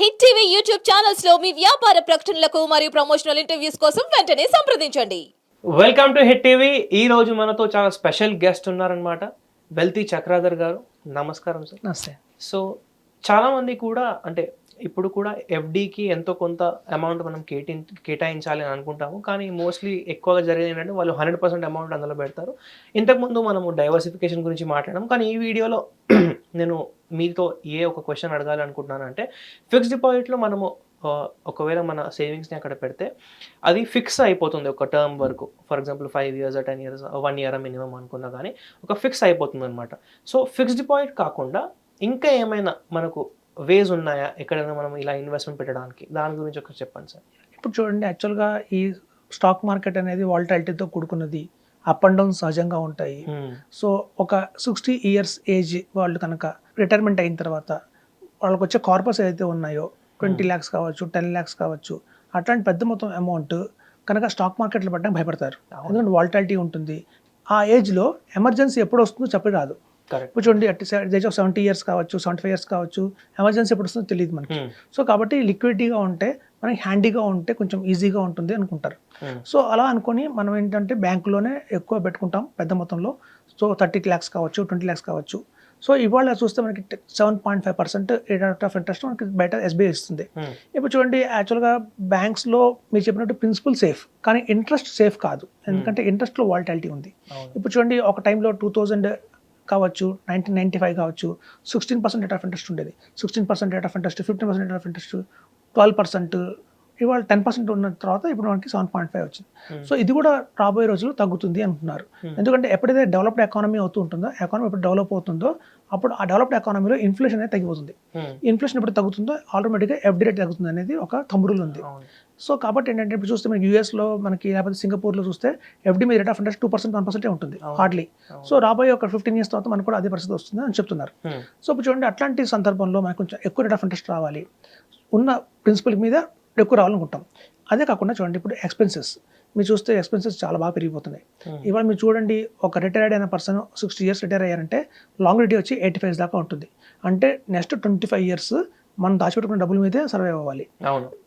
Hit TV YouTube ఛానల్స్లో మీ వ్యాపార ప్రకటనలకు మరియు ప్రమోషనల్ ఇంటర్వ్యూస్ కోసం వెంటనే సంప్రదించండి. వెల్కమ్ టు హిట్ టీవీ ఈ రోజు మనతో చాలా స్పెషల్ గెస్ట్ ఉన్నారనమాట వెల్తీ చక్రాధర్ గారు. నమస్కారం సార్. నమస్తే. సో చాలా మంది కూడా అంటే ఇప్పుడు కూడా ఎఫ్డికి ఎంతో కొంత అమౌంట్ మనం కేటి కేటాయించాలి అని అనుకుంటాము. కానీ మోస్ట్లీ ఎక్కువగా జరిగేది ఏంటంటే వాళ్ళు హండ్రెడ్ పర్సెంట్ అమౌంట్ అందులో పెడతారు. ఇంతకుముందు మనము డైవర్సిఫికేషన్ గురించి మాట్లాడాం కానీ ఈ వీడియోలో నేను మీతో ఏ ఒక క్వశ్చన్ అడగాలి అనుకుంటున్నాను అంటే ఫిక్స్డ్ డిపాజిట్లో మనము ఒకవేళ మన సేవింగ్స్ని అక్కడ పెడితే అది ఫిక్స్ అయిపోతుంది ఒక టర్మ్ వరకు. For example five years ten years one year minimum అనుకున్నా కానీ ఒక ఫిక్స్ అయిపోతుంది అనమాట సో ఫిక్స్డ్ డిపాజిట్ కాకుండా ఇంకా ఏమైనా మనకు వేస్ ఉన్నాయా? ఎక్కడైనా మనం ఇలా ఇన్వెస్ట్మెంట్ పెట్టడానికి? దాని గురించి ఒకటి చెప్పండి సార్. ఇప్పుడు చూడండి యాక్చువల్గా ఈ స్టాక్ మార్కెట్ అనేది వాల్టాలిటీతో కూడుకున్నది. అప్ అండ్ డౌన్ సహజంగా ఉంటాయి. సో ఒక సిక్స్టీ ఇయర్స్ ఏజ్ వాళ్ళు కనుక రిటైర్మెంట్ అయిన తర్వాత వాళ్ళకి వచ్చే కార్పస్ ఏదైతే ఉన్నాయో ట్వంటీ ల్యాక్స్ కావచ్చు టెన్ ల్యాక్స్ కావచ్చు అట్లాంటి పెద్ద మొత్తం అమౌంట్ కనుక స్టాక్ మార్కెట్లో పెట్టడానికి భయపడతారు. ఎందుకంటే వాల్టాలిటీ ఉంటుంది. ఆ ఏజ్లో ఎమర్జెన్సీ ఎప్పుడు వస్తుందో చెప్పి రాదు. ఇప్పుడు చూడండి at age of seventy years కావచ్చు సెవెంటీ ఫైవ్ ఇయర్స్ కావచ్చు ఎమర్జెన్సీ ఎప్పుడు వస్తుందో తెలియదు మనకి. సో కాబట్టి లిక్విడిటీగా ఉంటే మనకి హ్యాండీగా ఉంటే కొంచెం ఈజీగా ఉంటుంది అనుకుంటారు. సో అలా అనుకొని మనం ఏంటంటే బ్యాంకులోనే ఎక్కువ పెట్టుకుంటాం పెద్ద మొత్తంలో. సో థర్టీ ల్యాక్స్ కావచ్చు ట్వంటీ ల్యాక్స్ కావచ్చు. సో ఇవాళ చూస్తే మనకి seven point five percent rate of interest మనకి బయట ఎస్బీఐ ఇస్తుంది. ఇప్పుడు చూడండి యాక్చువల్గా బ్యాంక్స్లో మీరు చెప్పినట్టు ప్రిన్సిపల్ సేఫ్ కానీ ఇంట్రెస్ట్ సేఫ్ కాదు. ఎందుకంటే ఇంట్రెస్ట్లో వాలిటాలిటీ ఉంది. ఇప్పుడు చూడండి ఒక టైంలో టూ థౌజండ్ కావచ్చు నైన్టీన్ నైన్టీ ఫైవ్ కావచ్చు sixteen percent rate of interest ఉండేది. Sixteen percent rate of interest fifteen percent rate of interest twelve percent ఇవాళ టెన్ పర్సెంట్ ఉన్న తర్వాత ఇప్పుడు మనకి సెవెన్ పాయింట్ ఫైవ్ వచ్చింది. సో ఇది కూడా రాబోయే రోజుల్లో తగ్గుతుంది అంటున్నారు. ఎందుకంటే ఎప్పుడైతే డెవలప్డ్ ఎకానమీ అవుతూ ఉంటుందో ఎకానమీ ఎప్పుడు డెవలప్ అవుతుందో అప్పుడు ఆ డెవలప్డ్ ఎకానమీలో ఇన్ఫ్లేషన్ అనేది తగ్గిపోతుంది. ఇన్ఫ్లేషన్ ఎప్పుడు తగ్గుతుందో ఆల్టోమేటిక్గా ఎఫ్డి రేట్ తగ్గుతుంది అనేది ఒక తమ్ముడులు ఉంది. సో కాబట్టి ఏంటంటే ఇప్పుడు చూస్తే మనకి యూఎస్లో మనకి లేకపోతే సింగపూర్లో చూస్తే ఎఫ్డి మీద rate of interest two percent one పర్సెంటే ఉంటుంది హార్డ్లీ. సో రాబోయే ఒక ఫిఫ్టీన్ ఇయర్స్ తర్వాత మనకు కూడా అదే పరిస్థితి వస్తుంది అని చెప్తున్నారు. సో ఇప్పుడు చూడండి అట్లాంటి సందర్భంలో మనకు కొంచెం ఎక్కువ రేట్ ఆఫ్ ఇంట్రెస్ట్ రావాలి. ఉన్న ప్రిన్సిపల్ మీద ఎక్కువ రావాలనుకుంటాం. అదే కాకుండా చూడండి ఇప్పుడు ఎక్స్పెన్సెస్ మీరు చూస్తే ఎక్స్పెన్సెస్ చాలా బాగా పెరిగిపోతున్నాయి. ఇవాళ మీరు చూడండి ఒక రిటైర్డ్ అయిన పర్సన్ సిక్స్టీ ఇయర్స్ రిటైర్ అయ్యారంటే లాంగ్ రిటీ వచ్చి ఎయిటీ ఫైవ్ దాకా ఉంటుంది. అంటే నెక్స్ట్ ట్వంటీ ఫైవ్ ఇయర్స్ మనం దాచిపెట్టుకున్న డబ్బుల మీదే సర్వైవ్ అవ్వాలి.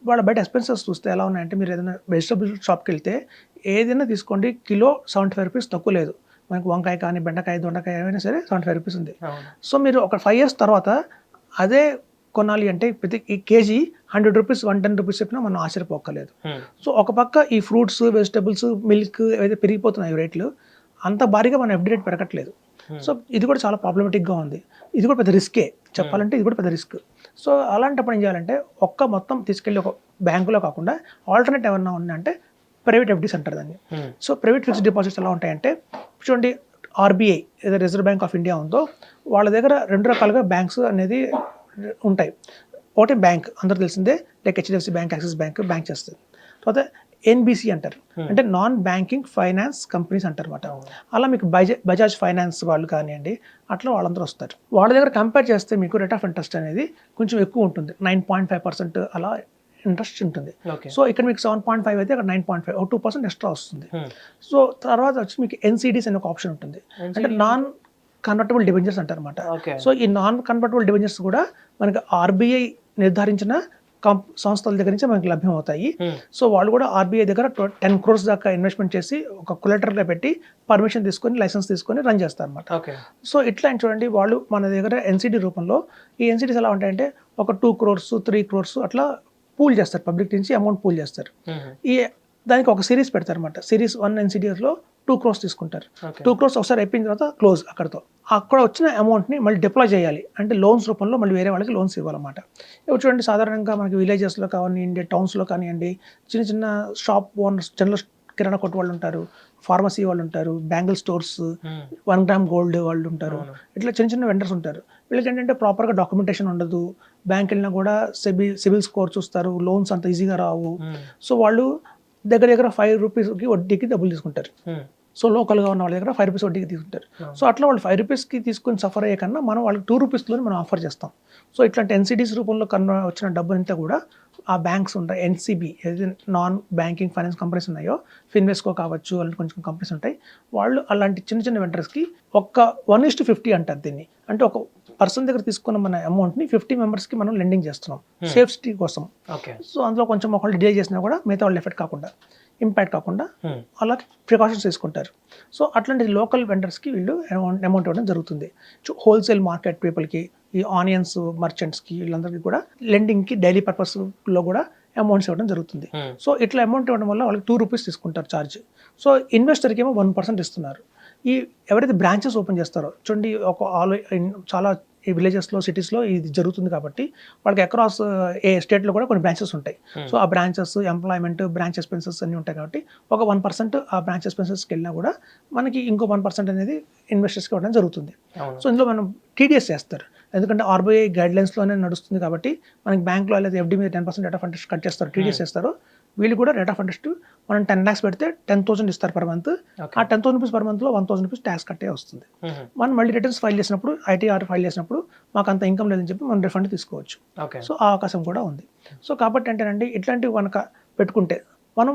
వాళ్ళ బయట ఎక్స్పెన్సెస్ చూస్తే ఎలా ఉన్నాయంటే మీరు ఏదైనా వెజిటబుల్ షాప్కి వెళ్తే ఏదైనా తీసుకోండి కిలో సెవెంటీ ఫైవ్ రూపీస్ తక్కువ లేదు. మనకి వంకాయ కానీ బెండకాయ దొండకాయ ఏమైనా సరే సెవెంటీ ఫైవ్ రూపీస్ ఉంది సో మీరు ఒక ఫైవ్ ఇయర్స్ తర్వాత అదే కొనాలి అంటే ప్రతి ఈ KG hundred rupees one ten rupees చెప్పినా మనం ఆశ్చర్యపోక్కలేదు సో ఒక పక్క ఈ ఫ్రూట్స్ వెజిటబుల్స్ మిల్క్ ఏవైతే పెరిగిపోతున్నాయి రేట్లు అంత భారీగా మన ఎఫ్డి రేట్ పెరగట్లేదు. సో ఇది కూడా చాలా ప్రాబ్లమేటిక్గా ఉంది. ఇది కూడా పెద్ద రిస్కే చెప్పాలంటే ఇది కూడా పెద్ద రిస్క్ సో అలాంటప్పుడు ఏం చేయాలంటే ఒక్క మొత్తం తీసుకెళ్ళి ఒక బ్యాంకులో కాకుండా ఆల్టర్నేట్ ఏమన్నా ఉందంటే ప్రైవేట్ ఎఫ్డీస్ అంటారు దాన్ని. సో ప్రైవేట్ ఫిక్స్డ్ డిపాజిట్స్ ఎలా ఉంటాయంటే చూడండి ఆర్బీఐ ఏదో రిజర్వ్ బ్యాంక్ ఆఫ్ ఇండియా ఉందో వాళ్ళ దగ్గర రెండు రకాలుగా బ్యాంక్స్ అనేది ఉంటాయి. ఒకటి బ్యాంక్ అందరూ తెలిసిందే like HDFC bank Axis bank bank చేస్తుంది. తర్వాత ఎన్బిసి అంటారు. అంటే నాన్ బ్యాంకింగ్ ఫైనాన్స్ కంపెనీస్ అంటారు అనమాట అలా మీకు బజాజ్ బజాజ్ ఫైనాన్స్ వాళ్ళు కానివ్వండి అట్లా వాళ్ళందరూ వస్తారు. వాళ్ళ దగ్గర కంపేర్ చేస్తే మీకు రేట్ ఆఫ్ ఇంట్రెస్ట్ అనేది కొంచెం ఎక్కువ ఉంటుంది. నైన్ పాయింట్ ఫైవ్ పర్సెంట్ అలా ఇంట్రెస్ట్ ఉంటుంది. సో ఇక్కడ మీకు సెవెన్ పాయింట్ ఫైవ్ అయితే అక్కడ nine point five two percent extra వస్తుంది. సో తర్వాత వచ్చి మీకు ఎన్సిడీస్ అనే ఒక ఆప్షన్ ఉంటుంది. అంటే నాన్ కన్వర్టబుల్ డిబెంచర్స్ అంటారు అనమాట ఓకే సో ఈ నాన్ కన్వర్టబుల్ డిబెంచర్స్ కూడా మనకి ఆర్బీఐ నిర్ధారించిన సంస్థల దగ్గర నుంచి మనకి లభ్యం అవుతాయి సో వాళ్ళు కూడా ఆర్బీఐ దగ్గర టెన్ క్రోర్స్ దాకా ఇన్వెస్ట్మెంట్ చేసి ఒక కులెటర్గా పెట్టి పర్మిషన్ తీసుకొని లైసెన్స్ తీసుకొని రన్ చేస్తారు అనమాట సో ఇట్లా చూడండి వాళ్ళు మన దగ్గర ఎన్సిడి రూపంలో ఈ ఎన్సిడీస్ ఎలా ఉంటాయంటే ఒక టూ క్రోర్స్ త్రీ క్రోర్స్ అట్లా పూల్ చేస్తారు. పబ్లిక్ నుంచి అమౌంట్ పూల్ చేస్తారు. ఈ దానికి ఒక సిరీస్ పెడతారు అనమాట సిరీస్ వన్ ఎన్సిడిఎస్లో టూ క్రోర్స్ తీసుకుంటారు. టూ క్రోర్స్ ఒకసారి అయిపోయిన తర్వాత క్లోజ్ అక్కడతో. అక్కడ వచ్చిన అమౌంట్ని మళ్ళీ డిప్లాయ్ చేయాలి. అంటే లోన్స్ రూపంలో మళ్ళీ వేరే వాళ్ళకి లోన్స్ ఇవ్వాలన్నమాట. ఇప్పుడు చూడండి సాధారణంగా మనకి విలేజెస్లో కానివ్వండి టౌన్స్లో కానివ్వండి చిన్న చిన్న షాప్ ఓనర్స్ జనరల్ కిరాణా కొట్టు వాళ్ళు ఉంటారు ఫార్మసీ వాళ్ళు ఉంటారు bangle stores one gram gold వాళ్ళు ఉంటారు. ఇట్లా చిన్న చిన్న వెండర్స్ ఉంటారు. వీళ్ళకి ఏంటంటే ప్రాపర్గా డాక్యుమెంటేషన్ ఉండదు. బ్యాంక్ వెళ్ళినా కూడా సిబిల్ సిబిల్ స్కోర్ చూస్తారు. లోన్స్ అంత ఈజీగా రావు. సో వాళ్ళు దగ్గర దగ్గర ఫైవ్ రూపీస్కి వడ్డీకి డబ్బులు తీసుకుంటారు. సో లోకల్గా ఉన్న వాళ్ళ దగ్గర ఫైవ్ రూపీస్ వడ్డీకి తీసుకుంటారు. సో అట్లా వాళ్ళు ఫైవ్ రూపీస్కి తీసుకొని సఫర్ అయ్యే కన్నా మనం వాళ్ళకి టూ రూపీస్లోనే మనం ఆఫర్ చేస్తాం. సో ఇట్లాంటి ఎన్సిడీస్ రూపంలో కన్నా వచ్చిన డబ్బునంతా కూడా ఆ బ్యాంక్స్ ఉంటాయి. ఎన్సిబి ఏదైతే నాన్ బ్యాంకింగ్ ఫైనాన్స్ కంపెనీస్ ఉన్నాయో ఫిన్వెస్కో కావచ్చు అలాంటి కొంచెం కంపెనీస్ ఉంటాయి. వాళ్ళు అలాంటి చిన్న చిన్న వెంటర్స్కి ఒక్క వన్ ఇస్ టు ఫిఫ్టీ అంటారు దీన్ని. అంటే ఒక పర్సన్ దగ్గర తీసుకున్న మన అమౌంట్ని ఫిఫ్టీ మెంబర్స్కి మనం లెండింగ్ చేస్తున్నాం. సేఫ్టీ కోసం. సో అందులో కొంచెం ఒకళ్ళు డిలే చేసినా కూడా మిగతా వాళ్ళు ఎఫెక్ట్ కాకుండా ఇంపాక్ట్ కాకుండా Hmm. అలా ప్రికాషన్స్ తీసుకుంటారు. సో అట్లాంటి లోకల్ వెండర్స్కి వీళ్ళు అమౌంట్ అమౌంట్ ఇవ్వడం జరుగుతుంది. హోల్సేల్ మార్కెట్ పీపుల్కి ఈ ఆనియన్స్ మర్చెంట్స్కి వీళ్ళందరికీ కూడా లెండింగ్కి డైలీ పర్పస్లో కూడా అమౌంట్స్ ఇవ్వడం జరుగుతుంది. సో ఇట్లా అమౌంట్ ఇవ్వడం వల్ల వాళ్ళకి టూ రూపీస్ తీసుకుంటారు ఛార్జ్ సో ఇన్వెస్టర్కి ఏమో వన్ పర్సెంట్ ఇస్తున్నారు. ఈ ఎవరైతే బ్రాంచెస్ ఓపెన్ చేస్తారో చూడండి ఒక ఆల్ చాలా ఈ విలేజెస్లో సిటీస్లో ఇది జరుగుతుంది కాబట్టి వాళ్ళకి అక్రాస్ ఏ స్టేట్లో కూడా కొన్ని బ్రాంచెస్ ఉంటాయి. సో ఆ బ్రాంచెస్ ఎంప్లాయ్మెంట్ బ్రాంచ్ ఎక్స్పెన్సెస్ అన్నీ ఉంటాయి కాబట్టి ఒక వన్ పర్సెంట్ ఆ బ్రాంచ్ ఎక్స్పెన్సెస్కి వెళ్ళినా కూడా మనకి ఇంకో వన్ పర్సెంట్ అనేది ఇన్వెస్టర్స్కి ఇవ్వడం జరుగుతుంది. సో ఇందులో మనం టీడీఎస్ చేస్తారు. ఎందుకంటే ఆర్బీఐ గైడ్లైన్స్లోనే నడుస్తుంది కాబట్టి మనకి బ్యాంక్లో లేదా ఎఫ్డీ మీద ten percent of interest cut చేస్తారు టీడీఎస్ చేస్తారు. వీళ్ళు కూడా రేట్ ఆఫ్ ఇంట్రెస్ట్ మనం టెన్ ల్యాక్స్ పెడితే టెన్ థౌసండ్ ఇస్తారు పర్ మంత్ ఆ టెన్ థౌసండ్ రూపీస్ పర్ మంత్లో వన్ థౌసండ్ రూపీస్ ట్యాక్స్ కట్టే వస్తుంది. మనం మళ్ళీ రిటర్న్స్ ఫైల్ చేసినప్పుడు ఐటీఆర్ ఫైల్ చేసినప్పుడు మాకు అంత ఇన్కమ్ లేదని చెప్పి మనం రిఫండ్ తీసుకోవచ్చు. సో ఆ అవకాశం కూడా ఉంది. సో కాబట్టి ఏంటంటే ఇట్లాంటివి కనుక పెట్టుకుంటే మనం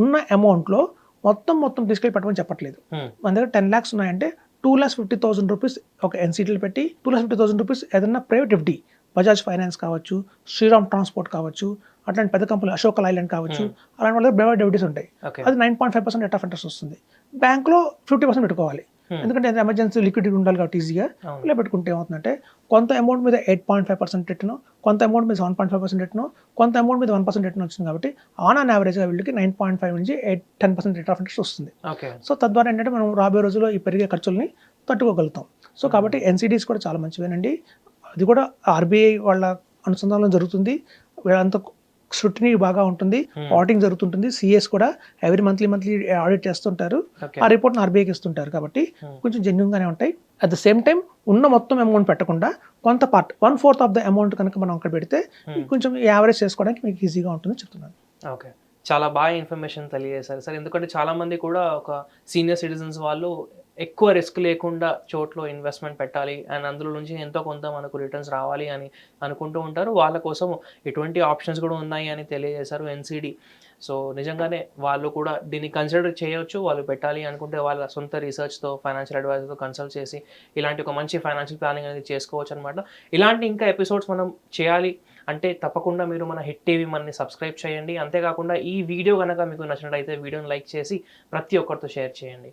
ఉన్న అమౌంట్లో మొత్తం మొత్తం తీసుకెళ్ళి పెట్టమని చెప్పట్లేదు. మన దగ్గర టెన్ ల్యాక్స్ ఉన్నాయంటే two lakhs fifty thousand rupees ఒక ఎన్సీటీలు పెట్టి two lakhs fifty thousand rupees ఏదైనా ప్రైవేట్ ఎఫ్డి బజాజ్ ఫైనాన్స్ కావచ్చు శ్రీరామ్ ట్రాన్స్పోర్ట్ కావచ్చు అట్లాంటి పెద్ద కంపెనీ అశోక్ ఐలాండ్ కావచ్చు అలాంటి వాళ్ళ ప్రైవేట్ ఎఫ్డీస్ ఉంటాయి. అది nine point five percent rate of interest వస్తుంది. బ్యాంక్లో ఫిఫ్టీ పర్సెంట్ పెట్టుకోవాలి. ఎందుకంటే ఎమర్జెన్సీ లిక్విడిటీ ఉండాలి కాబట్టి ఈజీగా. ఇలా పెట్టుకుంటే ఏమవుతుందంటే కొంత అమౌంట్ మీద eight point five percent return కొంత అమౌంట్ మీద seven point five percent return కొంత అమౌంట్ మీద వన్ పర్సెంట్ రిటర్న్ వచ్చింది కాబట్టి ఆన్ ఆన్ యావరేజ్గా వీళ్ళకి నైన్ పాయింట్ ఫైవ్ నుంచి eight ten percent rate of interest వస్తుంది. సో తద్వారా ఏంటంటే మనం రాబోయే రోజుల్లో ఈ పెరిగే ఖర్చుల్ని తట్టుకోగలుగుతాం. సో కాబట్టి ఎన్సిడీస్ కూడా చాలా మంచివేనండి. అది కూడా ఆర్బీఐ వాళ్ళ అనుసంధానంలో జరుగుతుంది. వీళ్ళంతా స్క్రూటినీ బాగా ఉంటుంది. ఆడిటింగ్ జరుగుతుంటుంది. సిఎస్ కూడా ఎవ్రీ మంత్లీ మంత్లీ ఆడిట్ చేస్తుంటారు. ఆ రిపోర్ట్ని ఆర్బీఐకి ఇస్తుంటారు కాబట్టి Hmm. కొంచెం జెన్యున్గానే ఉంటాయి. అట్ ద సేమ్ టైం ఉన్న మొత్తం అమౌంట్ పెట్టకుండా కొంత part one fourth of the amount కనుక మనం అక్కడ పెడితే Hmm. కొంచెం యావరేజ్ చేసుకోవడానికి మీకు ఈజీగా ఉంటుందని చెప్తున్నాను. ఓకే చాలా బాగా ఇన్ఫర్మేషన్ తెలియజేశారు. సార్ ఎందుకంటే చాలా మంది కూడా ఒక సీనియర్ సిటిజన్స్ వాళ్ళు ఎక్కువ రిస్క్ లేకుండా చోట్లో ఇన్వెస్ట్మెంట్ పెట్టాలి అండ్ అందులో నుంచి ఎంతో కొంత మనకు రిటర్న్స్ రావాలి అని అనుకుంటూ ఉంటారు. వాళ్ళ కోసం ఎటువంటి ఆప్షన్స్ కూడా ఉన్నాయి అని తెలియజేశారు ఎన్సిడి. సో నిజంగానే వాళ్ళు కూడా దీన్ని కన్సిడర్ చేయొచ్చు వాళ్ళు పెట్టాలి అనుకుంటే వాళ్ళ సొంత రీసెర్చ్తో ఫైనాన్షియల్ అడ్వైజర్తో కన్సల్ట్ చేసి ఇలాంటి ఒక మంచి ఫైనాన్షియల్ ప్లానింగ్ అనేది చేసుకోవచ్చు అనమాట ఇలాంటి ఇంకా ఎపిసోడ్స్ మనం చేయాలి అంటే తప్పకుండా మీరు మన హిట్ టీవీ మనని సబ్స్క్రైబ్ చేయండి. అంతేకాకుండా ఈ వీడియో కనుక మీకు నచ్చినట్లయితే వీడియోని లైక్ చేసి ప్రతి ఒక్కరితో షేర్ చేయండి.